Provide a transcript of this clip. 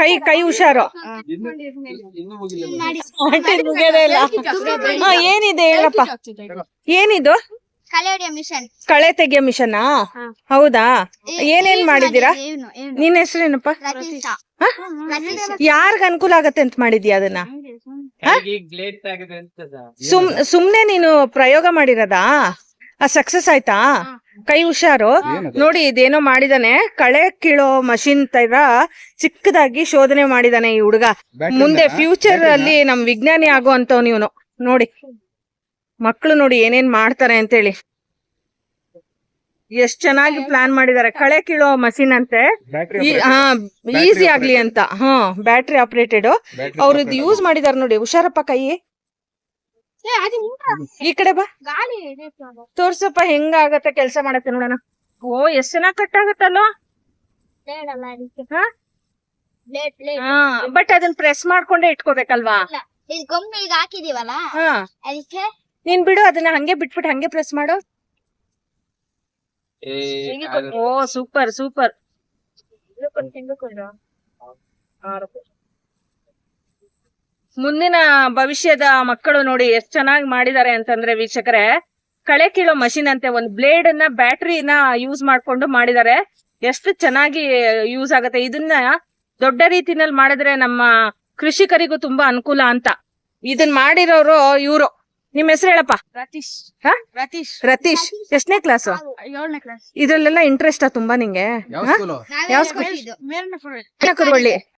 ಕೈ ಕೈ ಹುಷಾರು. ಏನಿದೆ ಹೇಳಪ್ಪ ಏನಿದು? ಕಳೆ ತೆಗಿಯೋ ಮಿಷನ್ ಹೌದಾ? ಏನೇನ್ ಮಾಡಿದೀರಾ ನಿನ್ ಹೆಸರೇನಪ್ಪ ಯಾರ್ಗ ಅನುಕೂಲ ಆಗತ್ತೆ ಅಂತ ಮಾಡಿದ್ಯಾ ಅದನ್ನ? ಸುಮ್ ಸುಮ್ನೆ ನೀನು ಪ್ರಯೋಗ ಮಾಡಿರದಾ? ಆ ಸಕ್ಸಸ್ ಆಯ್ತಾ? ಕೈ ಹುಷಾರು. ನೋಡಿ ಇದೇನೋ ಮಾಡಿದಾನೆ. ಕಳೆ ಕೀಳೋ ಮಷಿನ್ ತರ ಚಿಕ್ಕದಾಗಿ ಶೋಧನೆ ಮಾಡಿದಾನೆ ಈ ಹುಡುಗ. ಮುಂದೆ ಫ್ಯೂಚರ್ ಅಲ್ಲಿ ನಮ್ ವಿಜ್ಞಾನಿ ಆಗೋ ಅಂತವ್ ಇವನು. ನೋಡಿ ಮಕ್ಕಳು ನೋಡಿ ಏನೇನ್ ಮಾಡ್ತಾರೆ ಅಂತೇಳಿ. ಎಷ್ಟ್ ಚೆನ್ನಾಗಿ ಪ್ಲಾನ್ ಮಾಡಿದಾರೆ ಕಳೆ ಕೀಳೋ ಮಷಿನ್ ಅಂತೆ. ಈಸಿ ಆಗ್ಲಿ ಅಂತ. ಹಾ ಬ್ಯಾಟ್ರಿ ಆಪರೇಟೆಡ್ ಅವ್ರದ್ ಇದು ಯೂಸ್ ಮಾಡಿದಾರೆ ನೋಡಿ. ಹುಷಾರಪ್ಪ ಕೈ ಈ ಕಡೆ ಬಾ. ಗಾಳಿ ತೋರ್ಸಪ್ಪ ಹೆಂಗ ಆಗತ್ತೆ ಕೆಲ್ಸ ಮಾಡತ್ತೆ ನೋಡೋಣ. ಓ ಎಷ್ಟ್ ಚೆನ್ನಾಗ್ ಕಟ್ ಆಗತ್ತಲ್ವಾ ಹಾ? ಹಾ ಬಟ್ ಅದನ್ನ ಪ್ರೆಸ್ ಮಾಡ್ಕೊಂಡೇ ಇಟ್ಕೋಬೇಕಲ್ವಾ? ಈಗ ಹಾಕಿದೀವಲ್ಲ? ಹಾ. ಅದಕ್ಕೆ? ನೀನ್ ಬಿಡು ಅದನ್ನ ಹಂಗೆ ಬಿಟ್ಬಿಟ್ಟು ಹಂಗೆ ಪ್ರೆಸ್ ಮಾಡು. ಏ ಓ ಸೂಪರ್ ಸೂಪರ್. ಮುಂದಿನ ಭವಿಷ್ಯದ ಮಕ್ಕಳು ನೋಡಿ ಎಷ್ಟು ಚೆನ್ನಾಗಿ ಮಾಡಿದ್ದಾರೆ ಅಂತಂದ್ರೆ ವೀಕ್ಷಕರೇ ಕಳೆ ಕೀಳೋ ಮಷಿನ್ ಅಂತೆ ಒಂದ್ ಬ್ಲೇಡ್ ಅನ್ನ ಬ್ಯಾಟ್ರಿನ ಯೂಸ್ ಮಾಡ್ಕೊಂಡು ಮಾಡಿದ್ದಾರೆ. ಎಷ್ಟು ಚೆನ್ನಾಗಿ ಯೂಸ್ ಆಗತ್ತೆ. ಇದನ್ನ ದೊಡ್ಡ ರೀತಿನಲ್ಲಿ ಮಾಡಿದ್ರೆ ನಮ್ಮ ಕೃಷಿಕರಿಗೂ ತುಂಬಾ ಅನುಕೂಲ ಅಂತ. ಇದನ್ ಮಾಡಿರೋರು ಇವ್ರು. ನಿಮ್ ಹೆಸರು ಹೇಳಪ್ಪ? ರತೀಶ್. ಹಾ? ರತೀಶ್. ರತೀಶ್. ಎಷ್ಟನೇ ಕ್ಲಾಸು ಏಳನೇ ಕ್ಲಾಸ್ ಇದ್ರಲ್ಲೆಲ್ಲ ಇಂಟ್ರೆಸ್ಟ್ ತುಂಬಾ ನಿಂಗೆ? ಯಾವ ಸ್ಕೂಲ್ ಕುರುವಳ್ಳಿ